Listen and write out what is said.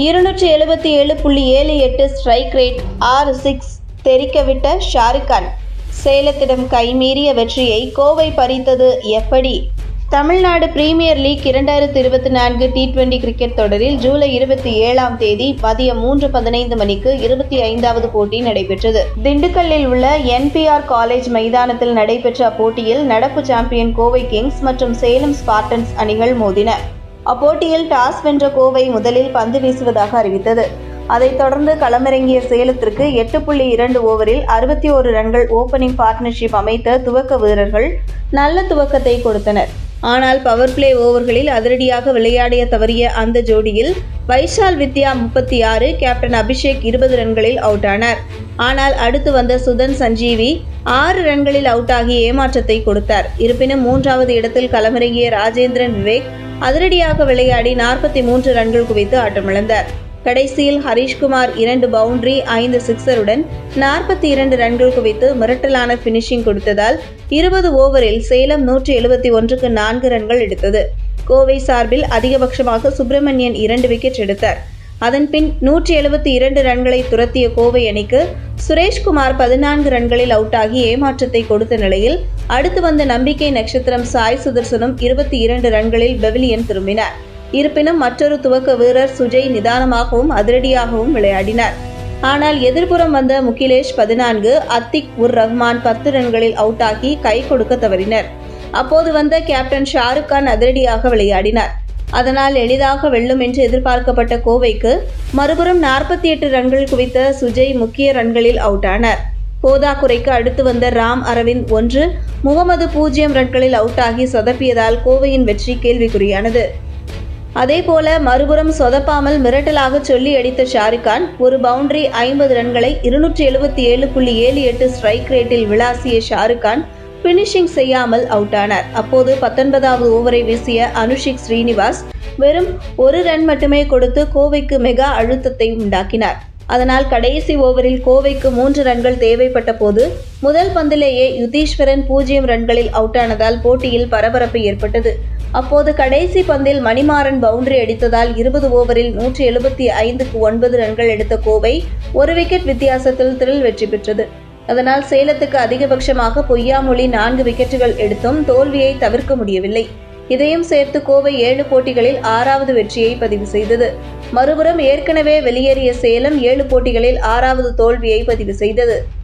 இருநூற்றி எழுபத்தி ஏழு புள்ளி ஏழு எட்டு ஸ்ட்ரைக் ரேட் ஆறு சிக்ஸ் தெரிக்கவிட்ட ஷாருக்கான் சேலத்திடம் கைமீறிய வெற்றியை கோவை பறித்தது எப்படி தமிழ்நாடு பிரீமியர் லீக் இரண்டாயிரத்தி இருபத்தி நான்கு டி டுவெண்டி கிரிக்கெட் தொடரில் ஜூலை இருபத்தி ஏழாம் தேதி மதியம் மூன்று பதினைந்து மணிக்கு இருபத்தி ஐந்தாவது போட்டி நடைபெற்றது. திண்டுக்கல்லில் உள்ள என்பிஆர் காலேஜ் மைதானத்தில் நடைபெற்ற அப்போட்டியில் நடப்பு சாம்பியன் கோவை கிங்ஸ் மற்றும் சேலம் ஸ்பார்டன்ஸ் அணிகள் மோதின. அப்போட்டியில் டாஸ் வென்ற கோவை முதலில் பந்து வீசுவதாக அறிவித்தது. அதைத் தொடர்ந்து களமிறங்கிய சேலத்திற்கு எட்டு புள்ளி இரண்டு ஓவரில் அறுபத்தி ஓரு ரன்கள் ஓபனிங் பார்ட்னர்ஷிப் அமைத்த துவக்க வீரர்கள் நல்ல துவக்கத்தை கொடுத்தனர். ஆனால் பவர் பிளே ஓவர்களில் அதிரடியாக விளையாடிய தவறிய அந்த ஜோடியில் வைஷால் வித்யா முப்பத்தி ஆறு கேப்டன் அபிஷேக் இருபது ரன்களில் அவுட் ஆனார். ஆனால் அடுத்து வந்த சுதன் சஞ்சீவி ஆறு ரன்களில் அவுட் ஆகி ஏமாற்றத்தை கொடுத்தார். இருப்பினும் மூன்றாவது இடத்தில் களமிறங்கிய ராஜேந்திரன் விவேக் அதிரடியாக விளையாடி நாற்பத்தி மூன்று ரன்கள் குவித்து ஆட்டமிழந்தார் கடைசியில் ஹரிஷ்குமார் இரண்டு பவுண்டரி ஐந்து சிக்ஸருடன் நாற்பத்தி இரண்டு ரன்கள் குவித்து மிரட்டலான பினிஷிங் கொடுத்ததால் இருபது ஓவரில் சேலம் நூற்றி எழுபத்தி ஒன்றுக்கு நான்கு ரன்கள் எடுத்தது. கோவை சார்பில் அதிகபட்சமாக சுப்பிரமணியன் இரண்டு விக்கெட் எடுத்தார். அதன்பின் நூற்றி எழுபத்தி இரண்டு ரன்களை துரத்திய கோவை அணிக்கு சுரேஷ்குமார் பதினான்கு ரன்களில் அவுட் ஆகி ஏமாற்றத்தை கொடுத்த நிலையில் அடுத்து வந்த நம்பிக்கை நட்சத்திரம் சாய் சுதர்சனும் இருபத்தி இரண்டு ரன்களில் பெவிலியன் திரும்பினார். இருப்பினும் மற்றொரு துவக்க வீரர் சுஜய் நிதானமாகவும் அதிரடியாகவும் விளையாடினார். ஆனால் எதிர்ப்புறம் வந்த முகிலேஷ் பதினான்கு அத்திக் உர் ரஹ்மான் பத்து ரன்களில் அவுட் ஆகி கை கொடுக்க தவறினர். அப்போது வந்த கேப்டன் ஷாருக் கான் அதிரடியாக விளையாடினார். அதனால் எளிதாக வெல்லும் என்று எதிர்பார்க்கப்பட்ட கோவைக்கு மறுபுறம் நாற்பத்தி எட்டு ரன்கள் குவித்த சுஜய் முக்கிய ரன்களில் அவுட் ஆனார் போதாக்குறைக்கு அடுத்து வந்த ராம் அரவிந்த் ஒன்று முகமது பூஜ்ஜியம் ரன்களில் அவுட் ஆகி சொதப்பியதால் கோவையின் வெற்றி கேள்விக்குறியானது. அதேபோல மறுபுறம் சொதப்பாமல் மிரட்டலாக சொல்லி அடித்த ஷாருக்கான் ஒரு பவுண்டரி ஐம்பது ரன்களை இருநூற்றி எழுபத்தி ஏழு புள்ளி ஏழு எட்டு ஸ்ட்ரைக் ரேட்டில் விளாசிய ஷாருக்கான் பினிஷிங் செய்யாமல் அவுட் ஆனார் அப்போது பத்தொன்பதாவது ஓவரை வீசிய அனுஷிக் ஸ்ரீனிவாஸ் வெறும் ஒரு ரன் மட்டுமே கொடுத்து கோவைக்கு மெகா அழுத்தத்தை உண்டாக்கினார். அதனால் கடைசி ஓவரில் கோவைக்கு மூன்று ரன்கள் தேவைப்பட்ட போது முதல் பந்திலேயே யுதீஸ்வரன் பூஜ்ஜியம் ரன்களில் அவுட் ஆனதால் போட்டியில் பரபரப்பு ஏற்பட்டது. அப்போது கடைசி பந்தில் மணிமாறன் பவுண்டரி அடித்ததால் இருபது ஓவரில் நூற்றி எழுபத்தி ஐந்துக்கு ஒன்பது ரன்கள் எடுத்த கோவை ஒரு விக்கெட் வித்தியாசத்தில் திரில் வெற்றி பெற்றது. அதனால் சேலத்துக்கு அதிகபட்சமாக பொய்யாமொழி நான்கு விக்கெட்டுகள் எடுத்தும் தோல்வியை தவிர்க்க முடியவில்லை. இதையும் சேர்த்து கோவை ஏழு போட்டிகளில் ஆறாவது வெற்றியை பதிவு செய்தது. மறுபுறம் ஏற்கனவே வெளியேறிய சேலம் ஏழு போட்டிகளில் ஆறாவது தோல்வியை பதிவு செய்தது.